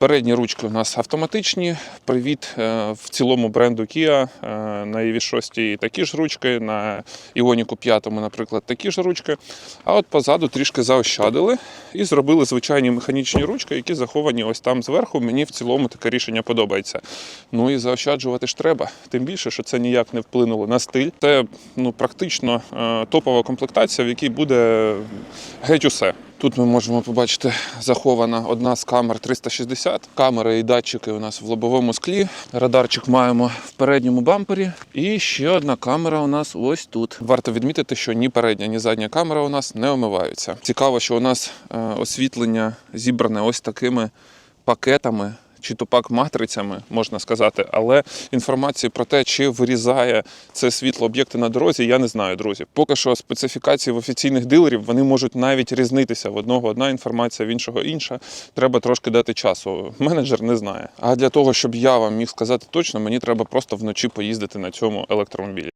Передні ручки у нас автоматичні. Привіт е, в цілому бренду Kia. Е, На EV 6 такі ж ручки, на Іоніку 5, наприклад, такі ж ручки. А от позаду трішки заощадили і зробили звичайні механічні ручки, які заховані ось там зверху. Мені в цілому таке рішення подобається. Ну і заощаджувати ж треба. Тим більше, що це ніяк не вплинуло на стиль. Це ну, практично е, топова комплектація, в якій буде геть усе. Тут ми можемо побачити захована одна з камер 360. Камери і датчики у нас в лобовому склі. Радарчик маємо в передньому бампері. І ще одна камера у нас ось тут. Варто відмітити, що ні передня, ні задня камера у нас не омиваються. Цікаво, що у нас е, освітлення зібране ось такими пакетами. Чи то пак матрицями можна сказати, але інформації про те, чи вирізає це світло об'єкти на дорозі, я не знаю, друзі. Поки що специфікації в офіційних дилерів вони можуть навіть різнитися в одного одна інформація, в іншого інша. Треба трошки дати часу. Менеджер не знає. А для того, щоб я вам міг сказати точно, мені треба просто вночі поїздити на цьому електромобілі.